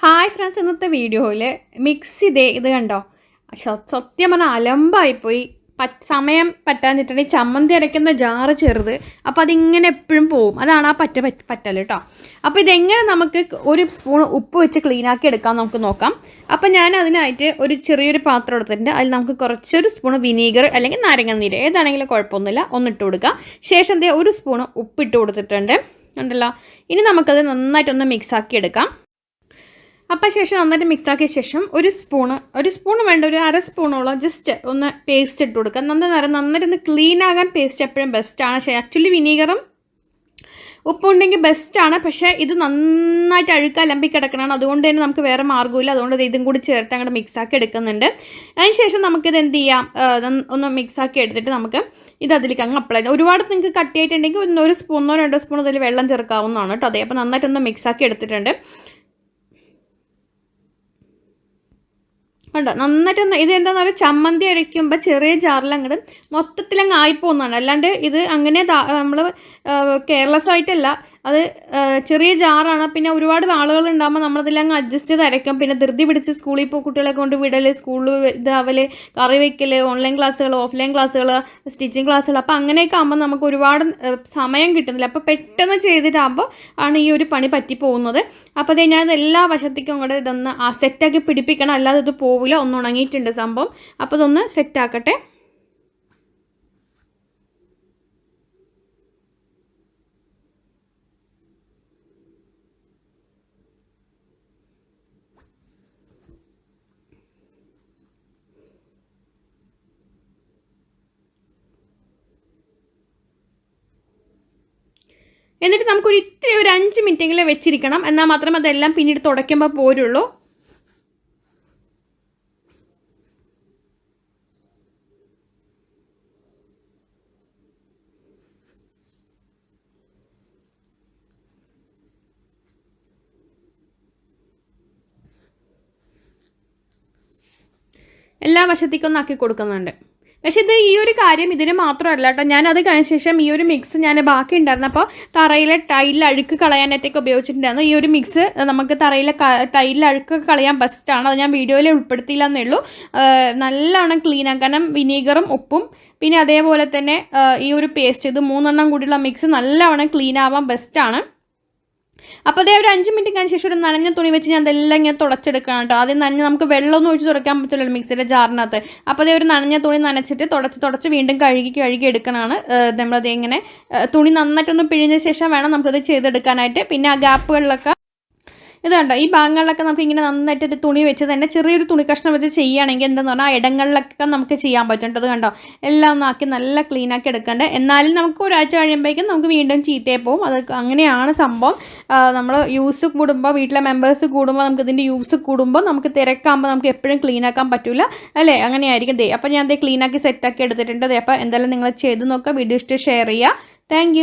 Hi friends ഇന്നത്തെ വീഡിയോയിൽ mix ഇതേ ഇത് കണ്ടോ? സത്യം പറഞ്ഞാൽ അലമ്പായിപ്പോയി. സമയം പറ്റാഞ്ഞിട്ടുണ്ടെങ്കിൽ ചമ്മന്തി അരയ്ക്കുന്ന ജാറ് ചെറുത്. അപ്പോൾ അതിങ്ങനെ എപ്പോഴും പോവും. അതാണ് ആ പറ്റ പറ്റ പറ്റൽ കേട്ടോ അപ്പോൾ ഇതെങ്ങനെ നമുക്ക് ഒരു സ്പൂൺ ഉപ്പ് വെച്ച് ക്ലീനാക്കി എടുക്കാൻ നമുക്ക് നോക്കാം. അപ്പോൾ ഞാൻ അതിനായിട്ട് ഒരു ചെറിയൊരു പാത്രം എടുത്തിട്ടുണ്ട്. അതിൽ നമുക്ക് കുറച്ചൊരു സ്പൂൺ വിനീഗർ അല്ലെങ്കിൽ നാരങ്ങ നീര്. ഏതാണെങ്കിലും കുഴപ്പമൊന്നുമില്ല. ഒന്നിട്ട് കൊടുക്കുക ശേഷം ദേ ഒരു സ്പൂൺ ഉപ്പിട്ട് കൊടുത്തിട്ടുണ്ട്. ഉണ്ടല്ലോ? ഇനി നമുക്കത് നന്നായിട്ടൊന്ന് മിക്സാക്കി എടുക്കാം. അപ്പം ശേഷം നന്നായിട്ട് മിക്സാക്കിയ ശേഷം ഒരു സ്പൂണ് ഒരു സ്പൂൺ വേണ്ട ഒരു അര സ്പൂണോളം ജസ്റ്റ് ഒന്ന് പേസ്റ്റ് ഇട്ട് കൊടുക്കുക നന്നായി നന്നായിട്ട് ഒന്ന് ക്ലീൻ ആകാൻ പേസ്റ്റ് എപ്പോഴും ബെസ്റ്റാണ് ആക്ച്വലി വിനീഗറും ഉപ്പുണ്ടെങ്കിൽ ബെസ്റ്റാണ് പക്ഷേ ഇത് നന്നായിട്ട് അഴുക്ക് അലമ്പി കിടക്കണമാണ് അതുകൊണ്ട് തന്നെ നമുക്ക് വേറെ മാർഗമില്ല അതുകൊണ്ട് ഇത് കൂടി ചേർത്ത് അങ്ങോട്ട് മിക്സാക്കി എടുക്കുന്നുണ്ട്. അതിന് ശേഷം നമുക്കിത് എന്ത് ചെയ്യാം? ഒന്ന് മിക്സാക്കി എടുത്തിട്ട് നമുക്ക് ഇത് അതിലേക്ക് അങ്ങ് അപ്ലൈ ചെയ്യാം. ഒരുപാട് നിങ്ങൾക്ക് കട്ടിയായിട്ടുണ്ടെങ്കിൽ ഒന്ന് ഒരു സ്പൂണോ രണ്ടോ സ്പൂണോ അതിൽ വെള്ളം ചേർക്കാവുന്നതാണ് കേട്ടോ. അതെ അപ്പോൾ നന്നായിട്ടൊന്ന് മിക്സാക്കി എടുത്തിട്ടുണ്ട്. ഉണ്ട് നന്നായിട്ട് ഇത് എന്താണെന്ന് പറയുക ചമ്മന്തി അരയ്ക്കുമ്പോൾ ചെറിയ ജാറിൽ അങ്ങോട്ട് മൊത്തത്തിൽ അങ്ങ് ആയിപ്പോകുന്നതാണ് അല്ലാണ്ട് ഇത് അങ്ങനെ നമ്മൾ കെയർലെസ് ആയിട്ടല്ല. അത് ചെറിയ ജാറാണ്. പിന്നെ ഒരുപാട് ആളുകൾ ഉണ്ടാകുമ്പോൾ നമ്മളതിൽ അങ്ങ് അഡ്ജസ്റ്റ് ചെയ്ത് അരയ്ക്കും. പിന്നെ ധൃതി പിടിച്ച് സ്കൂളിൽ ഇപ്പോൾ കുട്ടികളെ കൊണ്ട് വിടൽ സ്കൂളിൽ ഇതാവൽ കറി വയ്ക്കൽ ഓൺലൈൻ ക്ലാസ്സുകൾ ഓഫ്ലൈൻ ക്ലാസ്സുകൾ സ്റ്റിച്ചിങ് ക്ലാസ്സുകൾ അപ്പോൾ അങ്ങനെയൊക്കെ ആകുമ്പോൾ നമുക്ക് ഒരുപാട് സമയം കിട്ടുന്നില്ല. അപ്പോൾ പെട്ടെന്ന് ചെയ്തിട്ടാകുമ്പോൾ ആണ് ഈ ഒരു പണി പറ്റി പോകുന്നത്. അപ്പോൾ അത് ഞാൻ എല്ലാ വശത്തേക്കും കൂടെ ഇതൊന്ന് സെറ്റാക്കി പിടിപ്പിക്കണം. അല്ലാതെ ഇത് പോവില്ല. ഒന്ന് ഉണങ്ങിയിട്ടുണ്ട് സംഭവം. അപ്പോൾ ഇതൊന്ന് സെറ്റാക്കട്ടെ എന്നിട്ട് നമുക്കൊരു ഇത്തിരി ഒരു അഞ്ച് മിനിറ്റെങ്കിലും വെച്ചിരിക്കണം. എന്നാൽ മാത്രം അതെല്ലാം പിന്നീട് തുടയ്ക്കുമ്പോൾ പോരുള്ളൂ. എല്ലാ വശത്തേക്കൊന്നാക്കി കൊടുക്കുന്നുണ്ട്. പക്ഷേ ഇത് ഈ ഒരു കാര്യം ഇതിന് മാത്രമല്ല കേട്ടോ. ഞാൻ അത് കഴിഞ്ഞ ശേഷം ഈ ഒരു മിക്സ് ഞാൻ ബാക്കി ഉണ്ടായിരുന്നപ്പോൾ തറയിലെ ടൈലിൽ അഴുക്ക് കളയാനായിട്ടൊക്കെ ഉപയോഗിച്ചിട്ടുണ്ടായിരുന്നു. ഈ ഒരു മിക്സ് നമുക്ക് തറയിലെ ടൈലിൽ അഴുക്ക് കളയാൻ ബെസ്റ്റാണ് അത് ഞാൻ വീഡിയോയിൽ ഉൾപ്പെടുത്തിയില്ല എന്നേ ഉള്ളൂ. നല്ലവണ്ണം ക്ലീൻ കാരണം വിനീഗറും ഉപ്പും പിന്നെ അതേപോലെ തന്നെ ഈ ഒരു പേസ്റ്റ് ഇത് മൂന്നെണ്ണം കൂടിയുള്ള മിക്സ് നല്ലവണ്ണം ക്ലീൻ ആവാൻ ബെസ്റ്റാണ് അപ്പോൾ അതേ ഒരു അഞ്ച് മിനിറ്റ് കഴിഞ്ഞ ശേഷം ഒരു നനഞ്ഞ തുണി വെച്ച് ഞാൻ അതെല്ലാം ഇങ്ങനെ തുടച്ചെടുക്കണം കേട്ടോ. ആദ്യം നനഞ്ഞ് നമുക്ക് വെള്ളമൊന്നും ഒഴിച്ച് തുടയ്ക്കാൻ പറ്റില്ലല്ലോ മിക്സിയുടെ ജാറിനകത്ത്. അപ്പോൾ അതേ ഒരു നനഞ്ഞ തുണി നനച്ചിട്ട് തുടച്ച് തുടച്ച് വീണ്ടും കഴുകി കഴുകി എടുക്കണമാണ് നമ്മളത് ഇങ്ങനെ തുണി നന്നായിട്ടൊന്ന് പിഴിഞ്ഞ ശേഷം വേണം നമുക്കത് ചെയ്തെടുക്കാനായിട്ട്. പിന്നെ ആ ഗ്യാപ്പുകളിലൊക്കെ ഇത് കണ്ടോ? ഈ ഭാഗങ്ങളിലൊക്കെ നമുക്ക് ഇങ്ങനെ നന്നായിട്ട് ഇത് തുണി വെച്ച് തന്നെ ചെറിയൊരു തുണി കഷ്ണം വെച്ച് ചെയ്യുകയാണെങ്കിൽ എന്താണെന്ന് പറഞ്ഞാൽ ആ ഇടങ്ങളിലൊക്കെ നമുക്ക് ചെയ്യാൻ പറ്റും. അത് കണ്ടോ? എല്ലാം ഒന്നാക്കി നല്ല ക്ലീൻ ആക്കി എന്നാലും നമുക്ക് ഒരാഴ്ച കഴിയുമ്പോഴേക്കും നമുക്ക് വീണ്ടും ചീത്തയെ പോകും അത് അങ്ങനെയാണ് സംഭവം. നമ്മൾ യൂസ് കൂടുമ്പോൾ വീട്ടിലെ മെമ്പേഴ്സ് കൂടുമ്പോൾ നമുക്ക് ഇതിന്റെ യൂസ് കൂടുമ്പോൾ നമുക്ക് തിരക്കാകുമ്പോൾ നമുക്ക് എപ്പോഴും ക്ലീൻ ആക്കാൻ പറ്റില്ല അല്ലേ? അങ്ങനെയായിരിക്കും. ദേ അപ്പോൾ ഞാൻ ദേ ക്ലീൻ ആക്കി സെറ്റാക്കി എടുത്തിട്ടുണ്ട്. അപ്പോൾ എന്തായാലും നിങ്ങൾ ചെയ്ത് നോക്കുക. വീഡിയോ ഇഷ്ടം ഷെയർ ചെയ്യുക. താങ്ക്